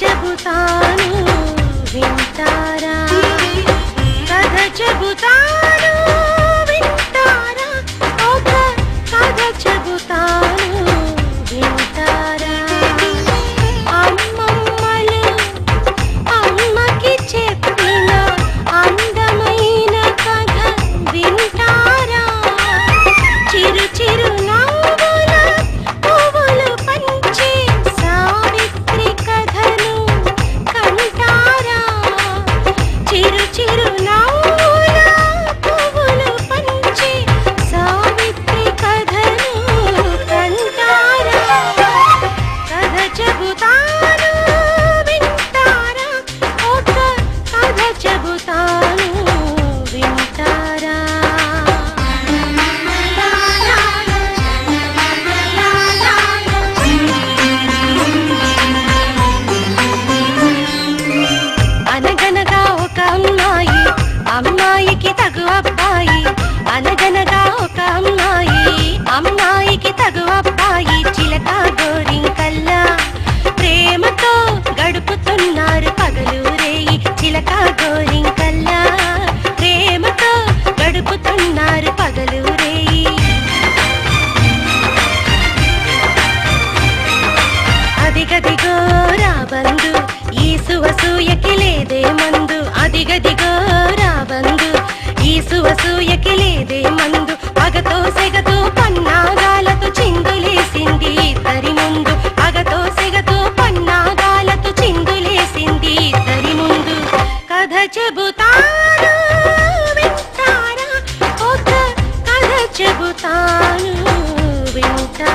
చెబుతాను ఉన్నారు పగలు రేయి అదిగదిగో రాబందు ఈసువసూయకి లేదే మందు. అదిగదిగో రాబందు ఈసువసూయకి లేదే మందు. పగతో సెగతో పన్నాగాలతో చిందులేసింది ఇద్దరి ముందు. పగతో సెగతో పన్నాగాలతో చిందులేసింది ఇద్దరి ముందు. కథ చెబుతాను. చెబుతాను వింటా